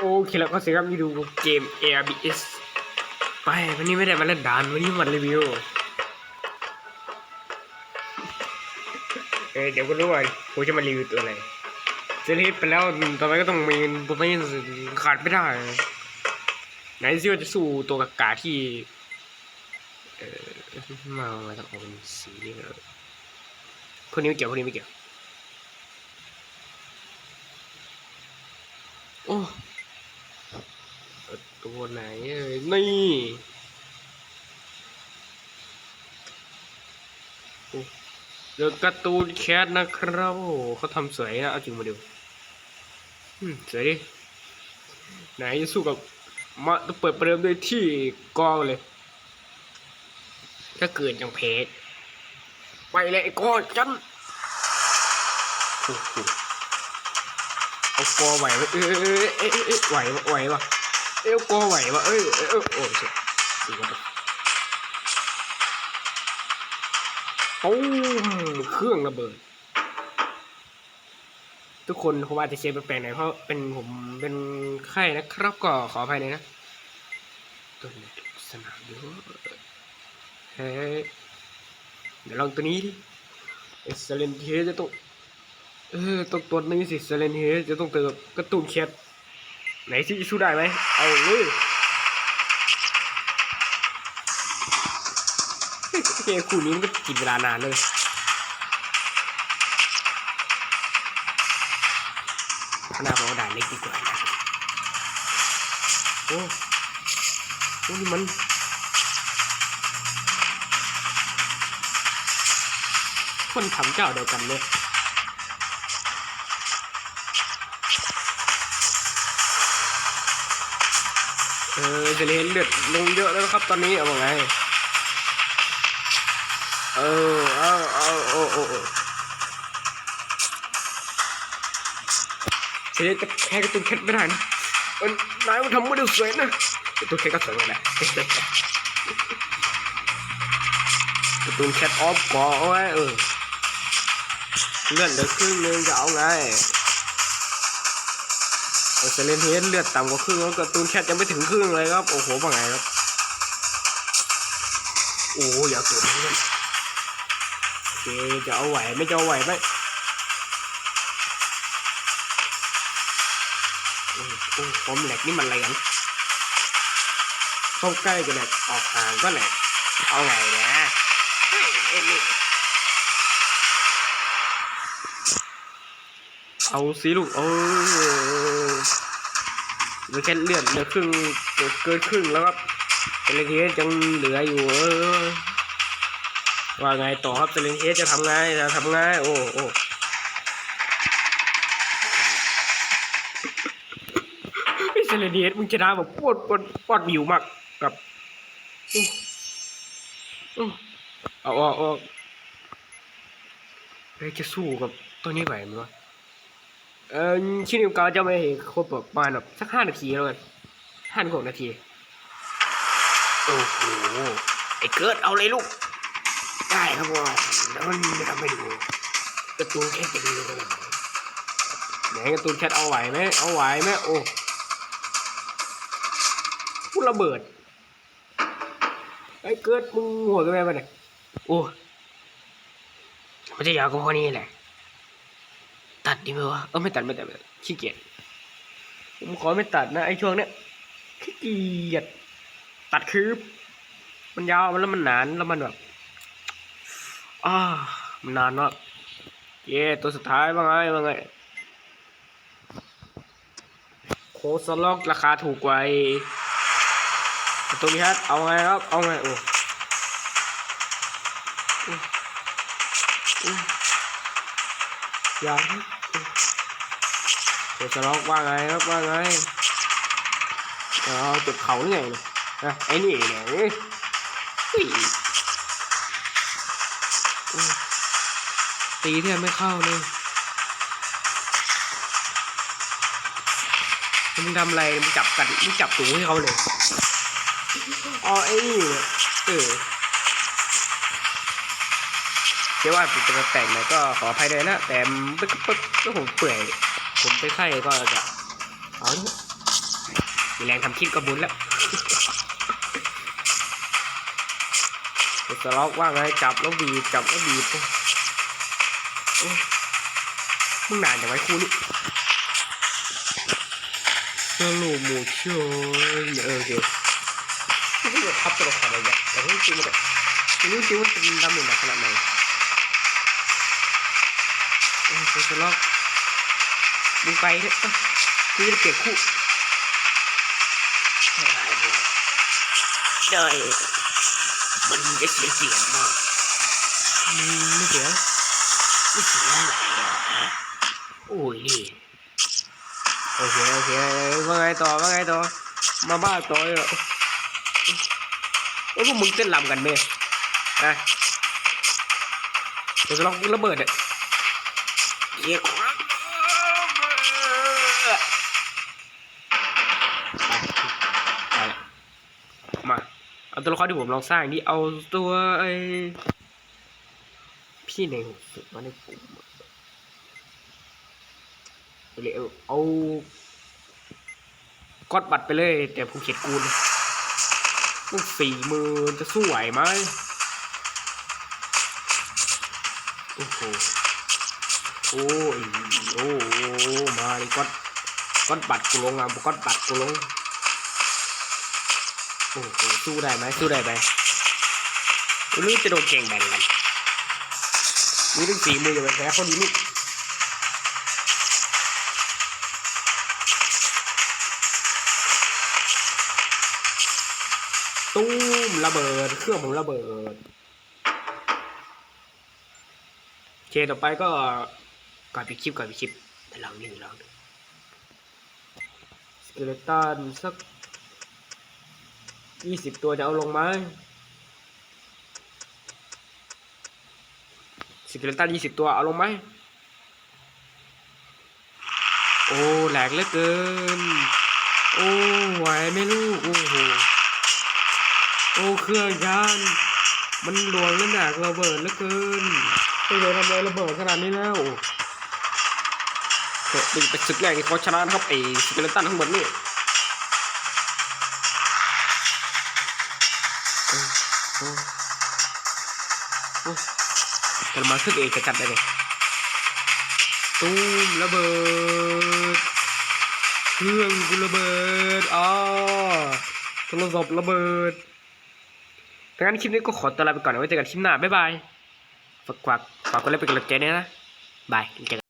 โอเคแล้วก็เสียครับนี่ดูเกม ARBS ไปวันนี้ไม่ได้มาเล่นด่านวันนี้มารีวิวเออเดี๋ยวก็รู้ว่าผมจะมารีวิวตัวอะไรเซรีไปแล้วต่อไปก็ต้องมีตัวไม่ขาดไม่ได้ ไหนซิว่าจะสู้ตัวกากาที่เออมามาต้องเอาเป็นสีนี้เลยคนนี้ไม่เกี่ยวคนนี้ไม่เกี่ยว โอ้เอ่อ ตัวไหนเอ่ยนี่เดอะการ์ตูนแคทนะครับโอ้เขาทำสวยนะ เอาจริงมาดูสวยดิ ไหนจะสู้กับมาต้องเปิดประเดิมด้วยที่กองเลย ถ้าเกิดยังเพจไปเลยไอ้กอจันโอ้โหเอากอไหวไหมเออเออเออเออเออไหวไหววะ เอวกอไหววะเอ้ยเออเออโอ้ยเสีกว่าปุ้มเครื่องระเบิด ทุกคนผมอาจจะเชียร์แปลกๆหน่อยเพราะเป็นผมเป็นไข้นะครับก็ขออภัยหน่อยนะตัวนี้สนามเยอะเฮ้ยเดี๋ยวลองตัวนี้ดิเอ็กซ์เลนเทจะต้องเออต้องตัวนี้สิเซเลนเฮจะต้องเติมกระตุ้นแคท ไหนที่จะสู้ได้ไหมเอาเลยเฮ้ยโอเคคู่นี้มันก็กินเวลานานเลยขนาดของด่านเล็กดีกว่าโอ้โอ้นี่มันคนทำเจ้าเดียวกันเลย เออจะเห็นเลือดลงเยอะแล้วครับตอนนี้เอาไงเออเอาเอาโอ้โอ้โอ้เสียจะแค่กระตุ้นแคทไม่ได้นะเออนายมันทำไม่ได้สวยนะกระตุ้นแคทก็สวยแหละกระตุ้นแคทออฟก่อเอาไว้เออเลื่อนเหลือครึ่งนึงจะเอาไง โอเซเลนเฮดเลือดต่ำกว่าครึ่งแล้วการ์ตูนแคทยังไม่ถึงครึ่งเลยครับ โอ้โหว่าไงครับ โอ้ยอย่าตัวนี้เลยโอเคจะเอาไหวไม่จะเอาไหวไหมโอ้ผมแหลกนี่มันอะไรกันเข้าใกล้ก็แหลกออกห่างก็แหลกเอาไงนะเฮ้ยเอ้ยนี่เอาสิลูกเออ เหลือแค่เลือดเหลือครึ่งเกินเกินครึ่งแล้วครับเซเลนเฮสยังเหลืออยู่เออว่าไงต่อครับเซเลนเฮสจะทำไงจะทำไงโอ้โอ้เซเลนเฮสมึงชนะแบบปวดปวดปวดวิวมากกับอื้ออื้อเอาออาเฮ้ยจะสู้กับตัวนี้ไหวไหมวะ เออชินิวกาจะไม่เห็นครบแบบประมาณแบบสักห้านาทีแล้วกันห้าถึงหกนาที โอ้โห ไอ้เกิดเอาเลยลูก ได้ครับว่าแล้วมันจะทำให้ดูการ์ตูนแค่จะดีเลยไหนการ์ตูนแคทเอาไหวไหมเอาไหวไหมโอ้พูดระเบิด ไอ้เกิดมึงหัวกันไปปะเนี่ยโอ้มันจะยาวกว่าพอนี้แหละ ตัดดีไหมวะเออไม่ตัดไม่ตัดไม่ตัดขี้เกียจผมขอไม่ตัดนะไอ้ช่วงเนี้ยขี้เกียจตัดคือมันยาวมันแล้วมันหนานแล้วมันแบบอ่ามันนานมากเย่ตัวสุดท้ายว่าไงว่าไงโคสล็อกราคาถูกกว่าไอ้ตัวนี้ฮะเอาไงครับเอาไงโอ้อู้อู้ยัง โคสล็อกว่าไงครับว่าไงเอาจุดเขาไงเนี่ยนะไอ้นี่เนี่ยตีแทบไม่เข้าเลยมึงทำอะไรมึงจับกันมึงจับตูให้เขาเลยอ๋อไอ้นี่เนี่ยเออ เชื่ว่าผมจะแปลกหน่อยก็ขออภัยด้วยนะ แต่ปึ๊กปึ๊กก็ผมเปื่อย ผมไปไข้ก็จะเอาเนี่ยมีแรงทำคลิปก็บุญแล้วสล็อกว่าไงจับแล้วบีบจับแล้วบีบมึงนานจังไว้คู่นี้สรุปหมูชนเออโอเคไม่ได้ทับตัวละครอะไรเนี่ยแต่ไม่จริงมันแต่ไม่รู้จริงมันเป็นดำหนึ่งขนาดไหน โอ้ยสล็อกมึงไปเถอะเอ้ากูจะเปลี่ยนคู่ได้ได้มันจะเสียเสียงมากมไม่เสียไม่เสียอะไรโอ้ยโอเคโอเคว่าไงต่อว่าไงต่อมาบ้าต่อเลยเอโอ้พวกมึงเต้นรำกันไหมนะเดี๋ยวจะลองระเบิดเนี่ย เยี่ยครับไปละมาเอาตัวละครที่ผมลองสร้างนี่เอาตัวไอ้พี่ในหูสุดมาในปุ่มเลยเอากอดบัตรไปเลย แต่ภูเก็ตกูลต้องสี่มือจะสู้ไหวไหมโอ้โห โอ้ยโอ้มาเลยกอดกอดบัตรกูลงอะกอดบัตรกูลงโอ้โหสู้ได้ไหมสู้ได้ไหมรือจะโดนเก่งแบ่งกันมีตั้งสี่มืออย่าไปแพ้เขาดีนี่ตู้มระเบิด เครื่องผมระเบิดเคต่อไปก็ ก่อนปิดคลิปก่อนปิดคลิปแต่ลองหนึ่งลองหนึ่งสเกเลตันสักยี่สิบตัวจะเอาลงไหมสกิลตันยี่สิบตัวเอาลงไหมโอ้แหลกเหลือเกิน โอ้ไหวไหมลูก โอ้โห โอ้เครื่องยานมันหลวงและหนักระเบิดเหลือเกินไม่เลยทำอะไรระเบิดขนาดนี้แล้วเฮ้ย นี่เป็นศึกแรกที่เขาชนะนะครับไอ้สกิลตันทั้งหมดนี่โอ้โอ้โอ้กันมาขึ้นเองจะกัดได้เลยตูมระเบิดเครื่องกูระเบิดอ๋อโทรศัพท์ระเบิดดังนั้นคลิปนี้ก็ขอตัวลาไปก่อนนะไว้เจอกันคลิปหน้า บ๊ายบาย ฝากฝากฝากกดไลค์เป็นกำลังใจด้วยนะ บายเจอ